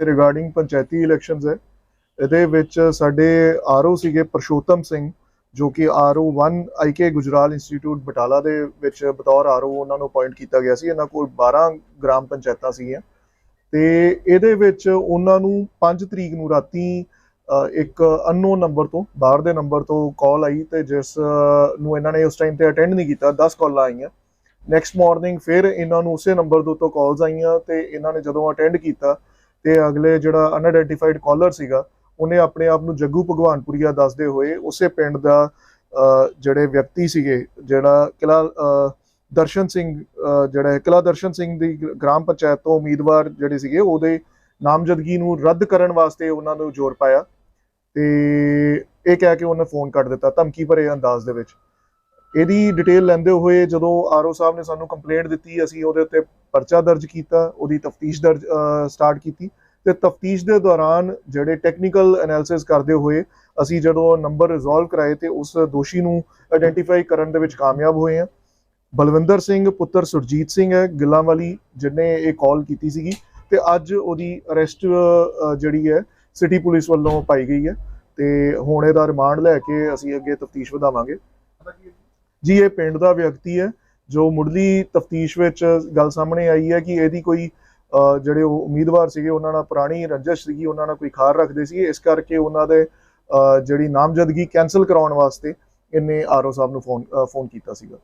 Regarding ਪੰਚਾਇਤੀ elections ਹੈ, ਇਹਦੇ ਵਿੱਚ ਸਾਡੇ ਆਰਓ ਸੀਗੇ ਪਰਸ਼ੋਤਮ ਸਿੰਘ, ਜੋ ਕਿ ਆਰਓ 1 ਆਈਕੇ ਗੁਜਰਾਲ ਇੰਸਟੀਚਿਊਟ ਬਟਾਲਾ ਦੇ ਵਿੱਚ ਬਤੌਰ ਆਰਓ ਉਹਨਾਂ ਨੂੰ ਅਪਾਇੰਟ ਕੀਤਾ ਗਿਆ ਸੀ, ਇਹਨਾਂ ਕੋਲ 12 ਗ੍ਰਾਮ ਪੰਚਾਇਤਾਂ ਸੀਗੀਆਂ। ਤੇ ਇਹਦੇ ਵਿੱਚ ਉਹਨਾਂ ਨੂੰ 5 ਤਰੀਕ ਨੂੰ ਰਾਤੀ ਇੱਕ ਅਨਨੋਨ ਨੰਬਰ ਤੋਂ, ਬਾਹਰ ਦੇ ਨੰਬਰ ਤੋਂ ਕਾਲ ਆਈ ਤੇ ਜਿਸ ਨੂੰ ਇਹਨਾਂ ਨੇ ਉਸ ਟਾਈਮ ਤੇ ਅਟੈਂਡ ਨਹੀਂ ਕੀਤਾ 10 ਕਾਲਾਂ ਆਈਆਂ। ਨੈਕਸਟ ਮਾਰਨਿੰਗ ਫਿਰ ਇਹਨਾਂ ਨੂੰ ਉਸੇ ਨੰਬਰ ਤੋਂ ਤੋਂ ਕਾਲਸ ਆਈਆਂ ਤੇ ਇਹਨਾਂ ਨੇ ਜਦੋਂ ਅਟੈਂਡ ਕੀਤਾ ਤੇ ਅਗਲੇ ਜਿਹੜਾ ਅਨਆਇਡੈਂਟੀਫਾਈਡ ਕਾਲਰ ਸੀਗਾ, ਉਹਨੇ ਆਪਣੇ ਆਪ ਨੂੰ ਜੱਗੂ ਭਗਵਾਨਪੁਰੀਆ ਦੱਸਦੇ ਹੋਏ ਉਸੇ ਪਿੰਡ ਦਾ ਜਿਹੜੇ ਵਿਅਕਤੀ ਸੀਗੇ, ਜਿਹੜਾ ਕਿਲਾ ਦਰਸ਼ਨ ਸਿੰਘ ਜਿਹੜਾ ਹੈ, ਕਿਲਾ ਦਰਸ਼ਨ ਸਿੰਘ ਦੀ ਗ੍ਰਾਮ ਪੰਚਾਇਤ ਤੋਂ ਉਮੀਦਵਾਰ ਜਿਹੜੇ ਸੀਗੇ, ਉਹਦੇ ਨਾਮਜ਼ਦਗੀ ਨੂੰ ਰੱਦ ਕਰਨ ਵਾਸਤੇ ਉਹਨਾਂ ਨੂੰ ਜ਼ੋਰ ਪਾਇਆ ਤੇ ਇਹ ਕਹਿ ਕੇ ਉਹਨੇ ਫੋਨ ਕੱਟ ਦਿੱਤਾ ਧਮਕੀ ਭਰੇ ਅੰਦਾਜ਼ ਦੇ ਵਿੱਚ। ਇਹਦੀ ਡਿਟੇਲ ਲੈਂਦੇ ਹੋਏ ਜਦੋਂ ਆਰਓ ਸਾਹਿਬ ਨੇ ਸਾਨੂੰ ਕੰਪਲੇਂਟ ਦਿੱਤੀ, ਅਸੀਂ ਉਹਦੇ ਉੱਤੇ ਪਰਚਾ ਦਰਜ ਕੀਤਾ, ਉਹਦੀ ਤਫਤੀਸ਼ ਦਰਜ ਸਟਾਰਟ ਕੀਤੀ। ਤੇ ਤਫਤੀਸ਼ ਦੇ ਦੌਰਾਨ ਜਿਹੜੇ ਟੈਕਨੀਕਲ ਐਨਾਲਿਸਿਸ ਕਰਦੇ ਹੋਏ ਅਸੀਂ ਜਦੋਂ ਨੰਬਰ ਰਿਜ਼ੋਲਵ ਕਰਾਏ ਤੇ ਉਸ ਦੋਸ਼ੀ ਨੂੰ ਆਇਡੈਂਟੀਫਾਈ ਕਰਨ ਦੇ ਵਿੱਚ ਕਾਮਯਾਬ ਹੋਏ ਹਾਂ। ਬਲਵਿੰਦਰ ਸਿੰਘ, ਪੁੱਤਰ ਸੁਰਜੀਤ ਸਿੰਘ ਹੈ ਗਿੱਲਾਂ ਵਾਲੀ ਜਿਹਨੇ ਇਹ ਕਾਲ ਕੀਤੀ ਸੀਗੀ ਤੇ ਅੱਜ ਉਹਦੀ ਅਰੈਸਟ ਜਿਹੜੀ ਹੈ ਸਿਟੀ ਪੁਲਿਸ ਵੱਲੋਂ ਪਾਈ ਗਈ ਹੈ ਤੇ ਹੁਣ ਇਹਦਾ ਰਿਮਾਂਡ ਲੈ ਕੇ ਅਸੀਂ ਅੱਗੇ ਤਫਤੀਸ਼ ਵਧਾਵਾਂਗੇ। ਜੀ, ਇਹ ਪਿੰਡ ਦਾ ਵਿਅਕਤੀ ਹੈ ਜੋ ਮੁੱਢਲੀ ਤਫਤੀਸ਼ ਵਿੱਚ ਗੱਲ ਸਾਹਮਣੇ ਆਈ ਹੈ ਕਿ ਇਹਦੀ ਕੋਈ ਜਿਹੜੇ ਉਹ ਉਮੀਦਵਾਰ ਸੀਗੇ, ਉਹਨਾਂ ਨਾਲ ਪੁਰਾਣੀ ਰੰਜਿਸ਼ ਸੀਗੀ, ਉਹਨਾਂ ਨਾਲ ਕੋਈ ਖਾਰ ਰੱਖਦੇ ਸੀ ਇਸ ਕਰਕੇ ਉਹਨਾਂ ਦੇ ਜਿਹੜੀ ਨਾਮਜ਼ਦਗੀ ਕੈਨਸਲ ਕਰਾਉਣ ਵਾਸਤੇ ਇਹਨੇ ਆਰਓ ਸਾਹਿਬ ਨੂੰ ਫੋਨ ਫੋਨ ਕੀਤਾ ਸੀਗਾ।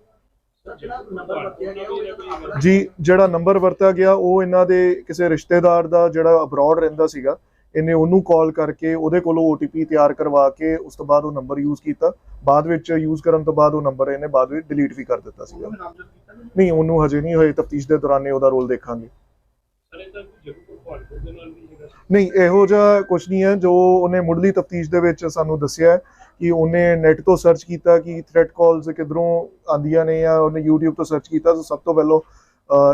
ਜੀ, ਜਿਹੜਾ ਨੰਬਰ ਵਰਤਿਆ ਗਿਆ, ਉਹ ਇਹਨਾਂ ਦੇ ਕਿਸੇ ਰਿਸ਼ਤੇਦਾਰ ਦਾ ਜਿਹੜਾ ਅਬਰੋਡ ਰਹਿੰਦਾ ਸੀਗਾ, ਇਹਨੇ ਉਹਨੂੰ ਕਾਲ ਕਰਕੇ ਉਹਦੇ ਕੋਲੋਂ OTP ਤਿਆਰ ਕਰਵਾ ਕੇ ਉਸ ਤੋਂ ਬਾਅਦ ਉਹ ਨੰਬਰ ਯੂਜ਼ ਕੀਤਾ। ਬਾਅਦ ਵਿੱਚ ਯੂਜ਼ ਕਰਨ ਤੋਂ ਬਾਅਦ ਉਹ ਨੰਬਰ ਇਹਨੇ ਬਾਅਦ ਵਿੱਚ ਡਿਲੀਟ ਵੀ ਕਰ ਦਿੱਤਾ ਸੀਗਾ। ਨਹੀਂ, ਉਹਨੂੰ ਹਜੇ ਨਹੀਂ ਹੋਏ ਤਫਤੀਸ਼ ਦੇ ਦੌਰਾਨ ਉਹਦਾ ਰੋਲ ਦੇਖਾਂਗੇ। ਨਹੀਂ ਇਹੋ ਜਿਹਾ ਕੁਝ ਨਹੀਂ ਹੈ ਜੋ ਉਹਨੇ ਮੁੱਢਲੀ ਤਫਤੀਸ਼ ਦੇ ਵਿੱਚ ਸਾਨੂੰ ਦੱਸਿਆ ਕਿ ਉਹਨੇ ਨੈਟ ਤੋਂ ਸਰਚ ਕੀਤਾ ਕਿ ਥ੍ਰੈਟ ਕਾਲਸ ਕਿਧਰੋਂ ਆਂਦੀਆਂ ਨੇ ਜਾਂ ਉਹਨੇ YouTube ਤੋਂ ਸਰਚ ਕੀਤਾ ਤਾਂ ਸਭ ਤੋਂ ਪਹਿਲਾਂ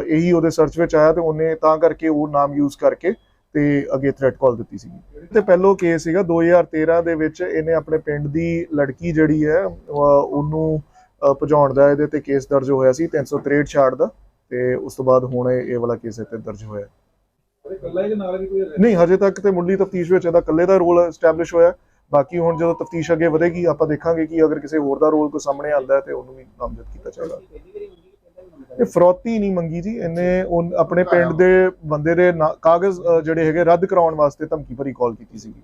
ਇਹੀ ਉਹਦੇ ਸਰਚ ਵਿੱਚ ਆਇਆ ਤੇ ਉਹਨੇ ਤਾਂ ਕਰਕੇ ਉਹ ਨਾਮ ਯੂਜ਼ ਕਰਕੇ ਤੇ ਅੱਗੇ ਥ੍ਰੈਟ ਕਾਲ ਦਿੱਤੀ ਸੀਗੀ। ਤੇ ਪਹਿਲੋ ਕੇਸ ਸੀਗਾ 2013 ਦੇ ਵਿੱਚ ਇਹਨੇ ਆਪਣੇ ਪਿੰਡ ਦੀ ਲੜਕੀ ਜਿਹੜੀ ਹੈ ਅਹ, ਉਹਨੂੰ ਭਜਾਉਣ ਦਾ ਇਹਦੇ ਤੇ ਕੇਸ ਦਰਜ ਹੋਇਆ ਸੀ 363 ਛਾੜ ਦਾ। ਤੇ ਉਸ ਤੋਂ ਬਾਅਦ ਹੁਣ ਇਹ ਵਾਲਾ ਕੇਸ ਇੱਥੇ ਦਰਜ ਹੋਇਆ। ਨਹੀਂ ਹਜੇ ਤੱਕ ਤੇ ਮੁੱਢਲੀ ਤਫਤੀਸ਼ ਵਿੱਚ ਇਹਦਾ ਇਕੱਲੇ ਦਾ ਰੋਲ ਐਸਟੈਬਲਿਸ਼ ਹੋਇਆ। ਬਾਕੀ ਹੁਣ ਜਦੋਂ ਤਫਤੀਸ਼ ਅੱਗੇ ਵਧੇਗੀ ਆਪਾਂ ਦੇਖਾਂਗੇ ਕਿ ਅਗਰ ਕਿਸੇ ਹੋਰ ਦਾ ਰੋਲ ਕੋਈ ਸਾਹਮਣੇ ਆਉਂਦਾ ਹੈ ਤੇ ਉਹਨੂੰ ਵੀ ਨਾਮਜ਼ਦ ਕੀਤਾ ਜਾਏਗਾ। ਇਹ ਫਰੋਤੀ ਨਹੀਂ ਮੰਗੀ ਜੀ ਇਹਨੇ ਉਹ ਆਪਣੇ ਪਿੰਡ ਦੇ ਬੰਦੇ ਦੇ ਕਾਗਜ਼ ਜਿਹੜੇ ਹੈਗੇ ਰੱਦ ਕਰਾਉਣ ਵਾਸਤੇ ਧਮਕੀ ਭਰੀ ਕਾਲ ਕੀਤੀ ਸੀਗੀ।